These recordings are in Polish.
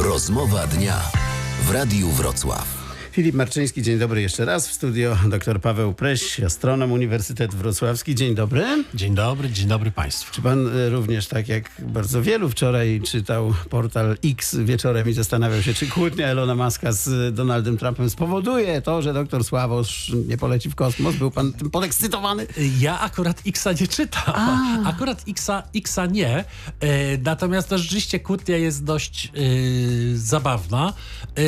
Rozmowa dnia w Radiu Wrocław. Filip Marczyński, dzień dobry jeszcze raz. W studio dr Paweł Preś, astronom Uniwersytet Wrocławski. Dzień dobry. Dzień dobry, dzień dobry Państwu. Czy pan e, również, tak jak bardzo wielu wczoraj, czytał portal X wieczorem i zastanawiał się, czy kłótnia Elona Muska z Donaldem Trumpem spowoduje to, że doktor Sławosz nie poleci w kosmos? Był pan tym podekscytowany? Ja akurat Xa nie czytam. Akurat Xa, Xa nie. E, natomiast to rzeczywiście kłótnia jest dość e, zabawna. E,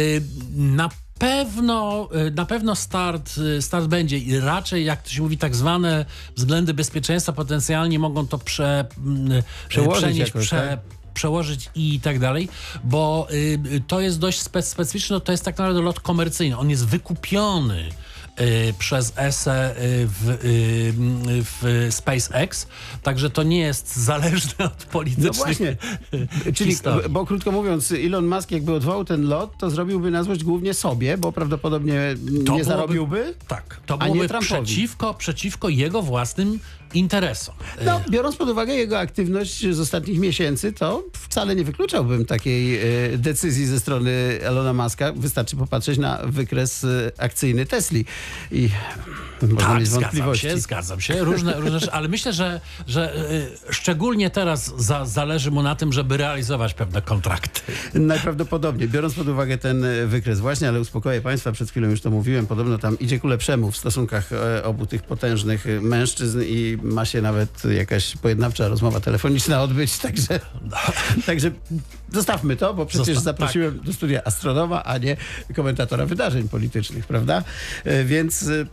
na pewno, e, na pewno start, e, start będzie i raczej, jak to się mówi, tak zwane względy bezpieczeństwa potencjalnie mogą to prze, e, Przełożyć przenieść, jakoś, prze, tak? przełożyć i tak dalej, bo y, to jest dość spe, specyficzne, to jest tak naprawdę lot komercyjny. On jest wykupiony przez ESE y, w, y, w SpaceX, także to nie jest zależne od politycznych No właśnie. Czyli, historii. bo krótko mówiąc, Elon Musk jakby odwołał ten lot, to zrobiłby na złość głównie sobie, bo prawdopodobnie nie byłoby- zarobiłby. Tak, to byłoby przeciwko, przeciwko jego własnym interesom. No, biorąc pod uwagę jego aktywność z ostatnich miesięcy, to wcale nie wykluczałbym takiej e, decyzji ze strony Elona Muska. Wystarczy popatrzeć na wykres e, akcyjny Tesli i można Tak, mieć zgadzam wątpliwości. się, zgadzam się. Różne, różne rzeczy, ale myślę, że, że y, szczególnie teraz za, zależy mu na tym, żeby realizować pewne kontrakty. Najprawdopodobniej, biorąc pod uwagę ten e, wykres właśnie, ale uspokoję Państwa, przed chwilą już to mówiłem, podobno tam idzie ku lepszemu w stosunkach e, obu tych potężnych e, mężczyzn i ma się nawet jakaś pojednawcza rozmowa telefoniczna odbyć, także, także zostawmy to, bo przecież Zostaw- zaprosiłem do studia astronoma, a nie komentatora wydarzeń politycznych, prawda? E, Więc e,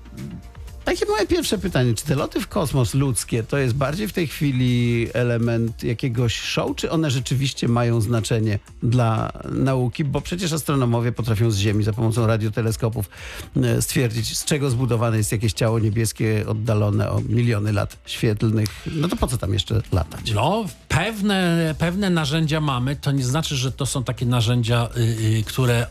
takie moje pierwsze pytanie, czy te loty w kosmos ludzkie to jest bardziej w tej chwili element jakiegoś show, czy one rzeczywiście mają znaczenie dla nauki? Bo przecież astronomowie potrafią z Ziemi za pomocą radioteleskopów e, stwierdzić, z czego zbudowane jest jakieś ciało niebieskie oddalone o miliony lat świetlnych. No to po co tam jeszcze latać? No, pewne, pewne narzędzia mamy. To nie znaczy, że to są takie narzędzia, y, y, które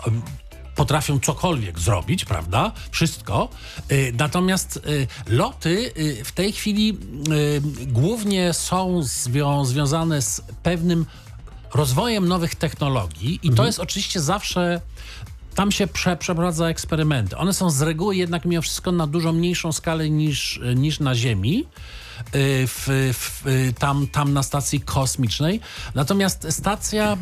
potrafią cokolwiek zrobić, prawda? Wszystko. Y, Natomiast y, loty y, w tej chwili głównie są zwią związane z pewnym rozwojem nowych technologii i to jest oczywiście zawsze tam się prze, przeprowadza eksperymenty. One są z reguły jednak mimo wszystko na dużo mniejszą skalę niż, niż na Ziemi. W, w, tam, tam na stacji kosmicznej. Natomiast stacja,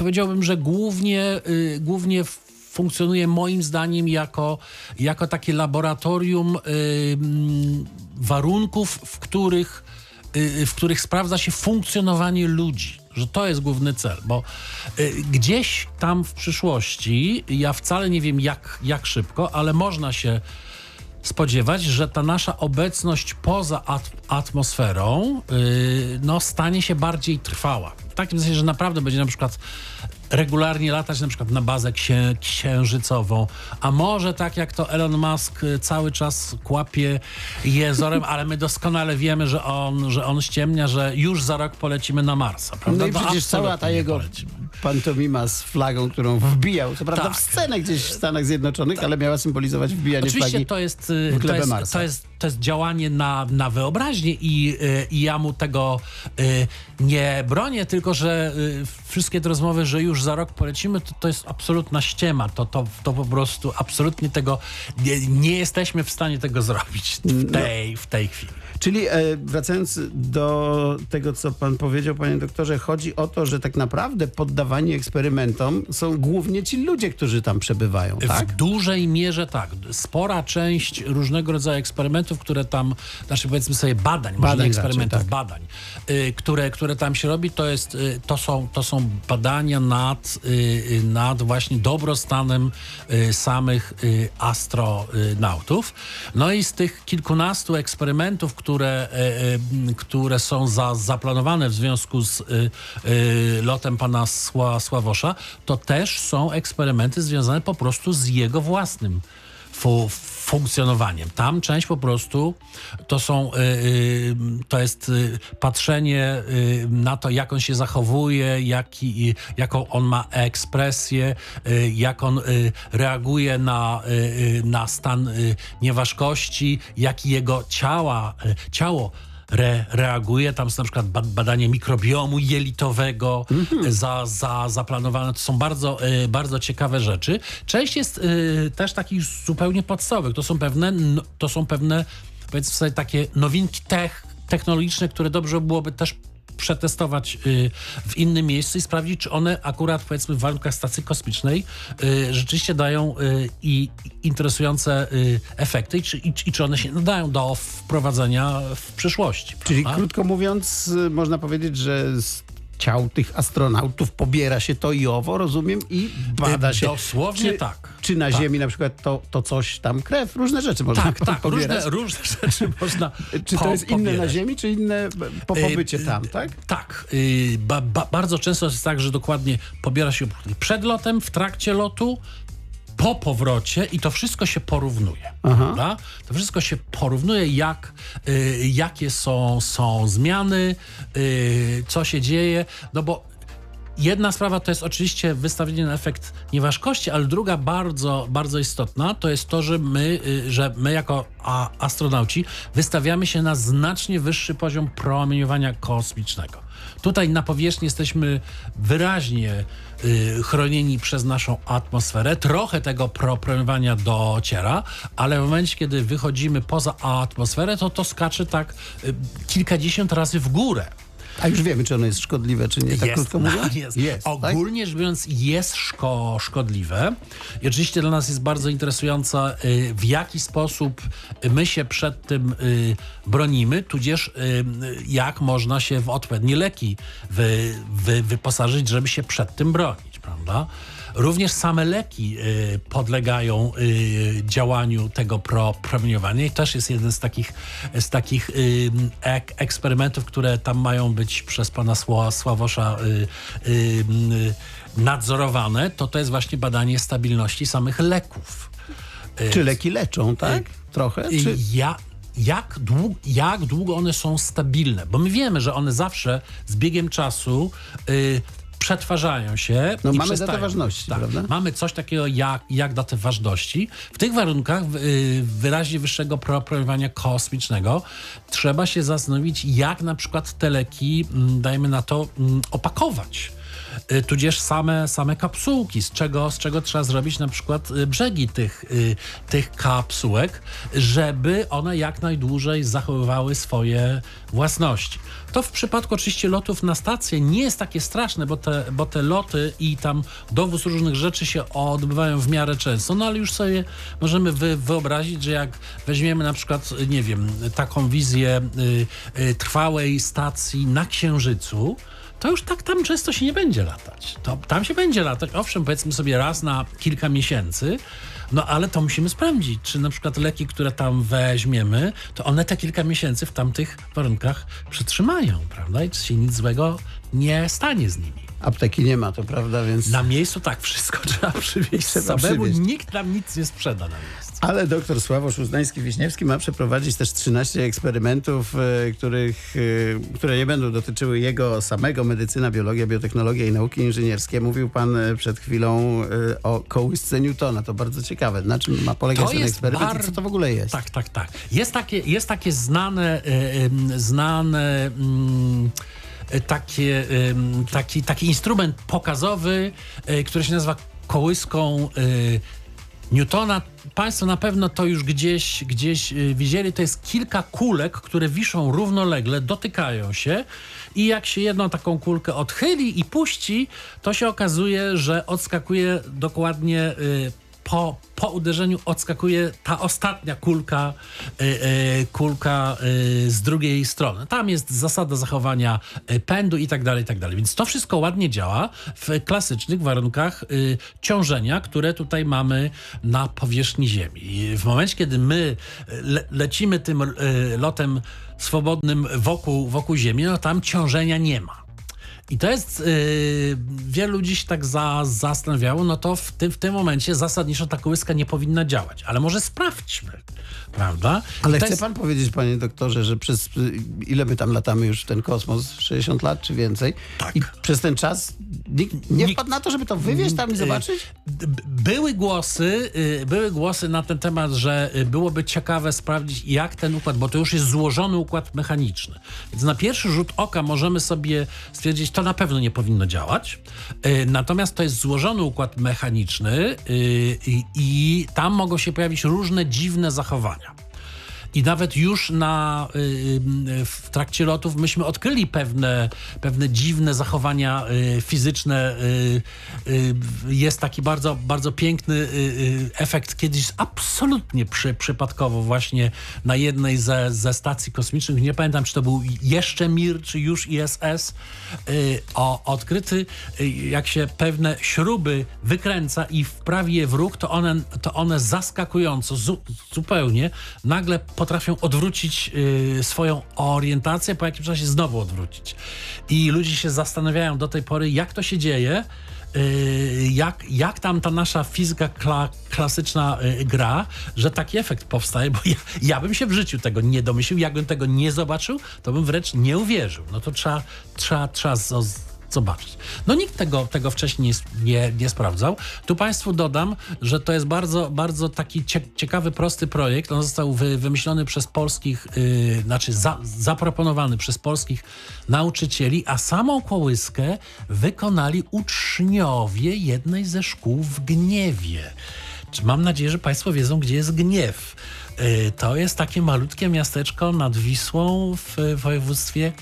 powiedziałbym, że głównie, y, głównie funkcjonuje moim zdaniem jako, jako takie laboratorium y, warunków, w których y, w których sprawdza się funkcjonowanie ludzi. Że to jest główny cel, bo y, gdzieś tam w przyszłości, ja wcale nie wiem jak, jak szybko, ale można się spodziewać, że ta nasza obecność poza at atmosferą y, no, stanie się bardziej trwała. Takim sensie, że naprawdę będzie na przykład regularnie latać na przykład na bazę księ księżycową, a może tak jak to Elon Musk y, cały czas kłapie jezorem, ale my doskonale wiemy, że on, że on ściemnia, że już za rok polecimy na Marsa. Prawda? No i przecież cała ta jego polecimy. pantomima z flagą, którą wbijał, co prawda Tak. w scenę gdzieś w Stanach Zjednoczonych, ale miała symbolizować wbijanie Oczywiście flagi to jest, y, w to jest, Marsa. to jest, to jest działanie na, na wyobraźnię i, y, i ja mu tego nie bronię, tylko że wszystkie te rozmowy, że już za rok polecimy, to, to jest absolutna ściema. To, to, to po prostu absolutnie tego nie, nie jesteśmy w stanie tego zrobić w tej, w tej chwili. Czyli e, wracając do tego, co pan powiedział, panie doktorze, chodzi o to, że tak naprawdę poddawani eksperymentom są głównie ci ludzie, którzy tam przebywają, tak? W dużej mierze tak. Spora część różnego rodzaju eksperymentów, które tam, znaczy powiedzmy sobie badań, może Badań raczej, eksperymentów, tak. badań, y, które, które tam się robi, to, jest, y, to, są, to są badania nad, y, nad właśnie dobrostanem samych astronautów. No i z tych kilkunastu eksperymentów, które, y, y, które są za, zaplanowane w związku z y, lotem pana Sła, Sławosza, to też są eksperymenty związane po prostu z jego własnym fu, funkcjonowaniem. Tam część po prostu to są, y, y, to jest y, patrzenie na to, jak on się zachowuje, jaki, jaką on ma ekspresję, jak on reaguje na, na stan nieważkości, jaki jego ciała, ciało re, reaguje. Tam są na przykład ba- badanie mikrobiomu jelitowego Mhm. za, za, zaplanowane. To są bardzo, y, bardzo ciekawe rzeczy. Część jest y, też takich zupełnie podstawowych. To są pewne, to są pewne powiedzmy sobie takie nowinki tech, technologiczne, które dobrze byłoby też przetestować y, w innym miejscu i sprawdzić, czy one akurat powiedzmy w warunkach stacji kosmicznej y, rzeczywiście dają y, i interesujące efekty i czy, i, czy one się nadają do wprowadzenia w przyszłości. Czyli prawda? krótko mówiąc, można powiedzieć, że z ciał tych astronautów pobiera się to i owo, rozumiem, i bada Y, się. dosłownie czy, tak. Czy na Tak. Ziemi na przykład to, to coś tam, krew, różne rzeczy można tak, tak, pobierać. różne, różne rzeczy można Czy to jest inne na pobierać. Ziemi, czy inne po Y, pobycie y, tam, tak? Tak. y, Ba, ba, bardzo często jest tak, że dokładnie pobiera się przed lotem, w trakcie lotu, po powrocie i to wszystko się porównuje. To wszystko się porównuje, jak, y, jakie są, są zmiany, y, co się dzieje, no bo Jedna sprawa to jest oczywiście wystawienie na efekt nieważkości, ale druga bardzo, bardzo istotna to jest to, że my, y, że my jako astronauci wystawiamy się na znacznie wyższy poziom promieniowania kosmicznego. Tutaj na powierzchni jesteśmy wyraźnie y, chronieni przez naszą atmosferę. Trochę tego pro, promieniowania dociera, ale w momencie, kiedy wychodzimy poza atmosferę, to to skacze tak y, kilkadziesiąt razy w górę. A już wiemy, czy ono jest szkodliwe, czy nie, tak jest, krótko mówiąc? Jest. Jest, tak? Ogólnie rzecz biorąc, jest szko szkodliwe. I oczywiście dla nas jest bardzo interesujące, y, w jaki sposób my się przed tym y, bronimy, tudzież y, jak można się w odpowiednie leki wy, wy, wyposażyć, żeby się przed tym bronić, prawda? Również same leki y, podlegają y, działaniu tego pro, promieniowania i też jest jeden z takich, z takich y, ek, eksperymentów, które tam mają być przez pana Sła, Sławosza nadzorowane, to to jest właśnie badanie stabilności samych leków. Czy leki leczą, tak? Trochę? Czy... Ja, jak, dług, jak długo one są stabilne? Bo my wiemy, że one zawsze z biegiem czasu y, przetwarzają się. No, i mamy przestają. datę ważności, tak, prawda? Mamy coś takiego jak, jak datę ważności. W tych warunkach y, wyraźnie wyższego pro- promieniowania kosmicznego trzeba się zastanowić, jak na przykład te leki, mm, dajmy na to, mm, opakować. Y, tudzież same, same kapsułki, z czego, z czego trzeba zrobić na przykład y, brzegi tych, y, tych kapsułek, żeby one jak najdłużej zachowywały swoje własności. To w przypadku oczywiście lotów na stację nie jest takie straszne, bo te, bo te loty i tam dowóz różnych rzeczy się odbywają w miarę często, no ale już sobie możemy wy, wyobrazić, że jak weźmiemy na przykład, nie wiem, taką wizję y, y, trwałej stacji na Księżycu, to już tak tam często się nie będzie latać. To, tam się będzie latać, owszem, powiedzmy sobie raz na kilka miesięcy, no ale to musimy sprawdzić, czy na przykład leki, które tam weźmiemy, to one te kilka miesięcy w tamtych warunkach przytrzymają, prawda? I czy się nic złego nie stanie z nimi. Apteki nie ma, to prawda, więc... Na miejscu tak, wszystko trzeba przywieźć Trzeba samemu, przywieźć. nikt nam nic nie sprzeda na miejscu. Ale doktor Sławosz Uznański-Wiśniewski ma przeprowadzić też 13 eksperymentów, e, których, e, które nie będą dotyczyły jego samego, medycyna, biologia, biotechnologia i nauki inżynierskie. Mówił pan e, przed chwilą o kołysce Newtona. To bardzo ciekawe. Na czym ma polegać To ten eksperyment bar- i co to w ogóle jest? Tak, tak, tak. Jest takie, jest takie znane, em, znane e, takie, em, taki, taki instrument pokazowy, e, który się nazywa kołyską e, Newtona. Państwo na pewno to już gdzieś, gdzieś e, widzieli. To jest kilka kulek, które wiszą równolegle, dotykają się i jak się jedną taką kulkę odchyli i puści, to się okazuje, że odskakuje dokładnie e, po, po uderzeniu odskakuje ta ostatnia kulka, y, y, kulka y, z drugiej strony. Tam jest zasada zachowania pędu i tak dalej, i tak dalej. Więc to wszystko ładnie działa w klasycznych warunkach ciążenia, które tutaj mamy na powierzchni Ziemi. I w momencie, kiedy my le, lecimy tym lotem swobodnym wokół, wokół Ziemi, no tam ciążenia nie ma. I to jest, yy, wielu ludzi się tak za, zastanawiało, no to w tym, w tym momencie zasadniczo ta kołyska nie powinna działać. Ale może sprawdźmy. prawda? Ale chce jest- pan powiedzieć, panie doktorze, że przez y, ile my tam latamy już w ten kosmos? 60 lat czy więcej? Tak. I przez ten czas nikt nie wpadł na to, żeby to wywieźć tam i zobaczyć? D- b- Były głosy, y, były głosy na ten temat, że y, byłoby ciekawe sprawdzić, jak ten układ, bo to już jest złożony układ mechaniczny. Więc na pierwszy rzut oka możemy sobie stwierdzić, to na pewno nie powinno działać. Y, Natomiast to jest złożony układ mechaniczny i- i tam mogą się pojawić różne dziwne zachowania. I nawet już na, y, y, w trakcie lotów myśmy odkryli pewne, pewne dziwne zachowania y, fizyczne. Jest taki bardzo, bardzo piękny efekt kiedyś absolutnie przy, przypadkowo właśnie na jednej ze, ze stacji kosmicznych, nie pamiętam czy to był jeszcze Mir, czy już ISS, o, odkryty jak się pewne śruby wykręca i wprawi je w róg, to one, to one zaskakująco, zu, zupełnie, nagle potrafią odwrócić y, swoją orientację, po jakimś czasie znowu odwrócić. I ludzie się zastanawiają do tej pory, jak to się dzieje, y, jak, jak tam ta nasza fizyka kla, klasyczna y, gra, że taki efekt powstaje, bo ja, ja bym się w życiu tego nie domyślił, jakbym tego nie zobaczył, to bym wręcz nie uwierzył. No to trzeba, trzeba, trzeba z, zobaczyć. No nikt tego, tego wcześniej nie, nie, sprawdzał. Tu Państwu dodam, że to jest bardzo, bardzo taki cie, ciekawy, prosty projekt. On został wy, wymyślony przez polskich, yy, znaczy za, zaproponowany przez polskich nauczycieli, a samą kołyskę wykonali uczniowie jednej ze szkół w Gniewie. Mam nadzieję, że Państwo wiedzą, gdzie jest Gniew. Yy, To jest takie malutkie miasteczko nad Wisłą w województwie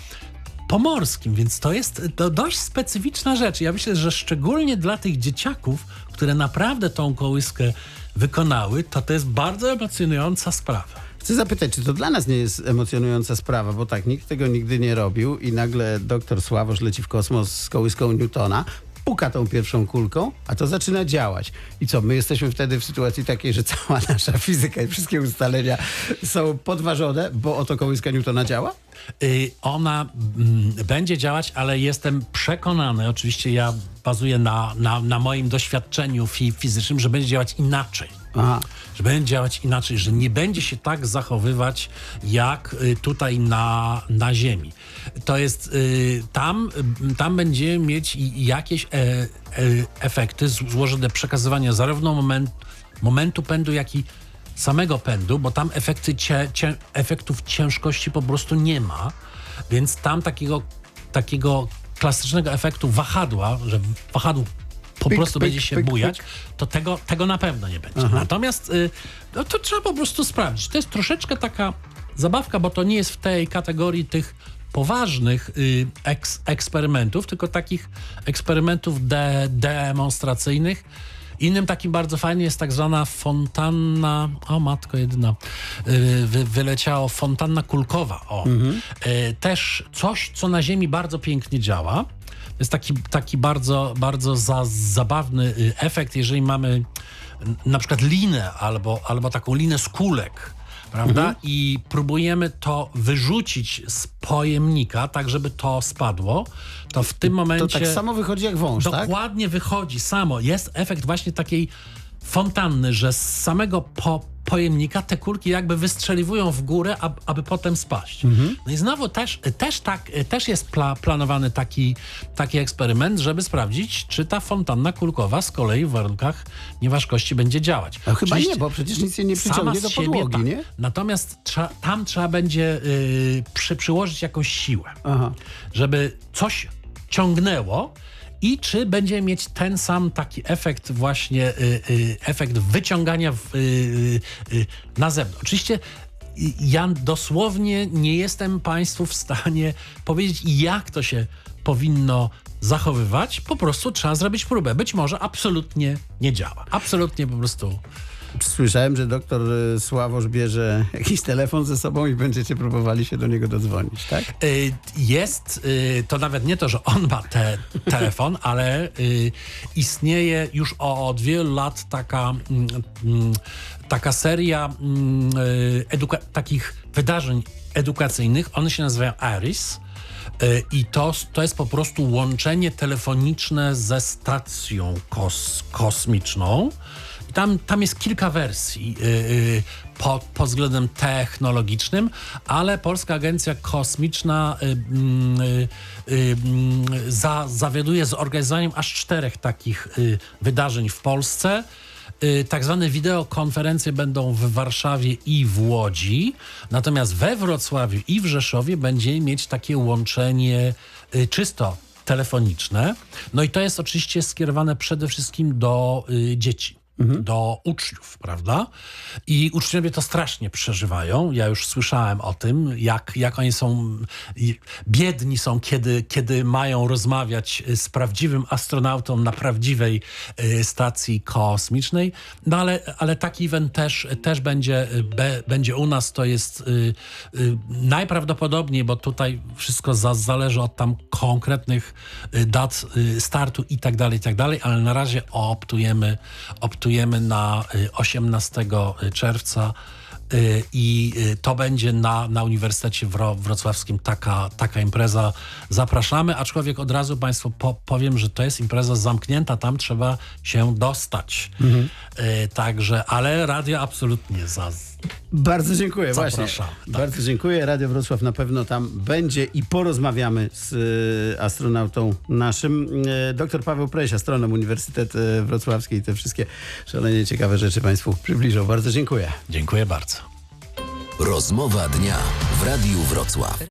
pomorskim, więc to jest to dość specyficzna rzecz. Ja myślę, że szczególnie dla tych dzieciaków, które naprawdę tą kołyskę wykonały, to to jest bardzo emocjonująca sprawa. Chcę zapytać, czy to dla nas nie jest emocjonująca sprawa, bo tak, nikt tego nigdy nie robił i nagle doktor Sławosz leci w kosmos z kołyską Newtona, puka tą pierwszą kulką, a to zaczyna działać. I co, my jesteśmy wtedy w sytuacji takiej, że cała nasza fizyka i wszystkie ustalenia są podważone, bo oto kołyska Newtona działa? Y, Ona mm, będzie działać, ale jestem przekonany, oczywiście ja bazuję na, na, na moim doświadczeniu fi, fizycznym, że będzie działać inaczej. Aha. Że będzie działać inaczej, że nie będzie się tak zachowywać jak y, tutaj na, na Ziemi. To jest y, tam, y, tam będziemy mieć jakieś e, e, efekty złożone przekazywania zarówno moment, momentu pędu, jak i samego pędu, bo tam efekty cie, cie, efektów ciężkości po prostu nie ma, więc tam takiego, takiego klasycznego efektu wahadła, że wahadło po Pyk, prostu pyk, będzie się pyk, bujać, to tego, tego na pewno nie będzie. Natomiast y, no to trzeba po prostu sprawdzić. To jest troszeczkę taka zabawka, bo to nie jest w tej kategorii tych poważnych y, eks, eksperymentów, tylko takich eksperymentów de, demonstracyjnych. Innym takim bardzo fajnym jest tak zwana fontanna, o matko jedyna, y, wy, wyleciało fontanna kulkowa. O. Y, też coś, co na Ziemi bardzo pięknie działa. To jest taki, taki bardzo, bardzo za, zabawny y, efekt, jeżeli mamy na przykład linę albo, albo taką linę z kulek, prawda? I próbujemy to wyrzucić z pojemnika, tak żeby to spadło, to w tym To momencie... tak samo wychodzi jak wąż, tak? Dokładnie wychodzi samo. Jest efekt właśnie takiej fontanny, że z samego po, pojemnika te kulki jakby wystrzeliwują w górę, aby, aby potem spaść. No i znowu też, też, tak, też jest pla, planowany taki, taki eksperyment, żeby sprawdzić, czy ta fontanna kulkowa z kolei w warunkach nieważkości będzie działać. A chyba Oczywiście nie, bo przecież nic się nie przyciągnie do siebie podłogi, tak. nie? Natomiast trza, tam trzeba będzie y, przy, przyłożyć jakąś siłę Aha. żeby coś ciągnęło i czy będzie mieć ten sam taki efekt właśnie, y, y, efekt wyciągania w, y, na zewnątrz. Oczywiście ja dosłownie nie jestem Państwu w stanie powiedzieć, jak to się powinno zachowywać. Po prostu trzeba zrobić próbę. Być może absolutnie nie działa. Absolutnie po prostu Słyszałem, że doktor y, Sławosz bierze jakiś telefon ze sobą i będziecie próbowali się do niego dodzwonić, tak? Y, Jest, y, to nawet nie to, że on ma te, telefon, ale istnieje już od wielu lat taka, mm, mm, taka seria mm, takich wydarzeń edukacyjnych. One się nazywają ARIS. I to, to jest po prostu łączenie telefoniczne ze stacją kos, kosmiczną. Tam, tam jest kilka wersji y, y, pod, pod względem technologicznym, ale Polska Agencja Kosmiczna y, mm, mm, za, zawiaduje zorganizowaniem aż czterech takich wydarzeń w Polsce. Tak zwane wideokonferencje będą w Warszawie i w Łodzi, natomiast we Wrocławiu i w Rzeszowie będzie mieć takie łączenie czysto telefoniczne. No i to jest oczywiście skierowane przede wszystkim do y, dzieci. Do uczniów, prawda? I uczniowie to strasznie przeżywają. Ja już słyszałem o tym, jak, jak oni są biedni są, kiedy, kiedy mają rozmawiać y, z prawdziwym astronautą na prawdziwej y, stacji kosmicznej. No ale, ale taki event też, też będzie, y, be, będzie u nas. To jest y, y, najprawdopodobniej, bo tutaj wszystko za, zależy od tam konkretnych dat y, startu i tak dalej, i tak dalej, ale na razie optujemy, optujemy na y, 18 czerwca y, i y, to będzie na, na Uniwersytecie Wro, Wrocławskim taka, taka impreza. Zapraszamy, aczkolwiek od razu Państwu po, powiem, że to jest impreza zamknięta, tam trzeba się dostać. Y, Także, ale radio absolutnie za, Bardzo dziękuję, właśnie. Tak. Bardzo dziękuję. Radio Wrocław na pewno tam będzie i porozmawiamy z y, astronautą naszym. Y, Dr Paweł Preś, astronom Uniwersytet y, Wrocławski i te wszystkie szalenie ciekawe rzeczy Państwu przybliżą. Bardzo dziękuję. Dziękuję bardzo. Rozmowa dnia w Radiu Wrocław.